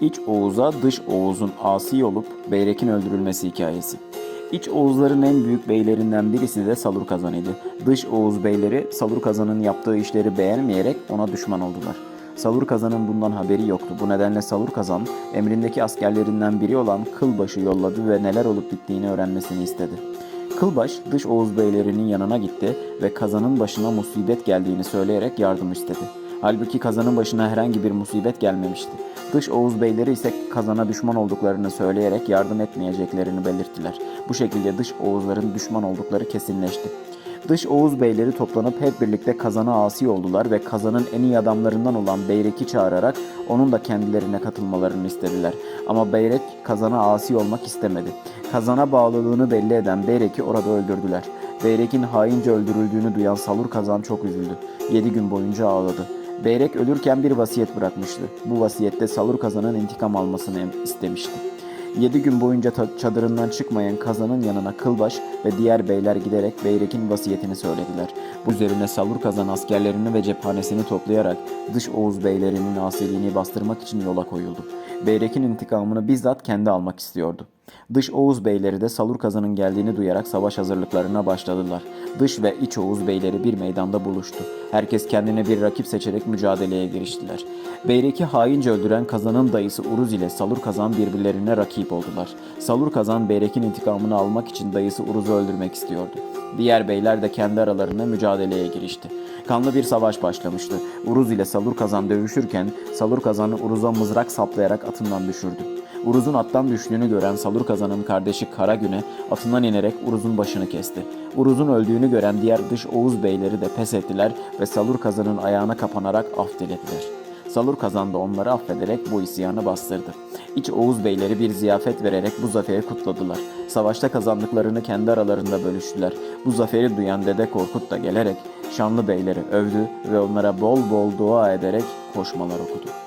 İç Oğuz'a dış Oğuz'un asi olup Beyrek'in öldürülmesi hikayesi. İç Oğuzların en büyük beylerinden birisi de Salur Kazan idi. Dış Oğuz beyleri Salur Kazan'ın yaptığı işleri beğenmeyerek ona düşman oldular. Salur Kazan'ın bundan haberi yoktu. Bu nedenle Salur Kazan emrindeki askerlerinden biri olan Kılbaş'ı yolladı ve neler olup bittiğini öğrenmesini istedi. Kılbaş dış Oğuz beylerinin yanına gitti ve Kazan'ın başına musibet geldiğini söyleyerek yardım istedi. Halbuki Kazan'ın başına herhangi bir musibet gelmemişti. Dış Oğuz beyleri ise Kazan'a düşman olduklarını söyleyerek yardım etmeyeceklerini belirttiler. Bu şekilde dış Oğuzların düşman oldukları kesinleşti. Dış Oğuz beyleri toplanıp hep birlikte Kazan'a asi oldular ve Kazan'ın en iyi adamlarından olan Beyrek'i çağırarak onun da kendilerine katılmalarını istediler. Ama Beyrek Kazan'a asi olmak istemedi. Kazan'a bağlılığını belli eden Beyrek'i orada öldürdüler. Beyrek'in haince öldürüldüğünü duyan Salur Kazan çok üzüldü. 7 gün boyunca ağladı. Beyrek ölürken bir vasiyet bırakmıştı. Bu vasiyette Salur Kazan'ın intikam almasını em- istemişti. Yedi gün boyunca çadırından çıkmayan Kazan'ın yanına Kılbaş ve diğer beyler giderek Beyrek'in vasiyetini söylediler. Bu üzerine Salur Kazan askerlerini ve cephanesini toplayarak dış Oğuz beylerinin asiliğini bastırmak için yola koyuldu. Beyrek'in intikamını bizzat kendi almak istiyordu. Dış Oğuz beyleri de Salur Kazan'ın geldiğini duyarak savaş hazırlıklarına başladılar. Dış ve iç Oğuz beyleri bir meydanda buluştu. Herkes kendine bir rakip seçerek mücadeleye giriştiler. Beyrek'i haince öldüren Kazan'ın dayısı Uruz ile Salur Kazan birbirlerine rakip oldular. Salur Kazan Beyrek'in intikamını almak için dayısı Uruz'u öldürmek istiyordu. Diğer beyler de kendi aralarında mücadeleye girişti. Kanlı bir savaş başlamıştı. Uruz ile Salur Kazan dövüşürken Salur Kazan'ı Uruz'a mızrak saplayarak atından düşürdü. Uruz'un attan düştüğünü gören Salur Kazan'ın kardeşi Karagün'e atından inerek Uruz'un başını kesti. Uruz'un öldüğünü gören diğer dış Oğuz beyleri de pes ettiler ve Salur Kazan'ın ayağına kapanarak af dilediler. Salur Kazan da onları affederek bu isyanı bastırdı. İç Oğuz beyleri bir ziyafet vererek bu zaferi kutladılar. Savaşta kazandıklarını kendi aralarında bölüştüler. Bu zaferi duyan Dede Korkut da gelerek şanlı beyleri övdü ve onlara bol bol dua ederek koşmalar okudu.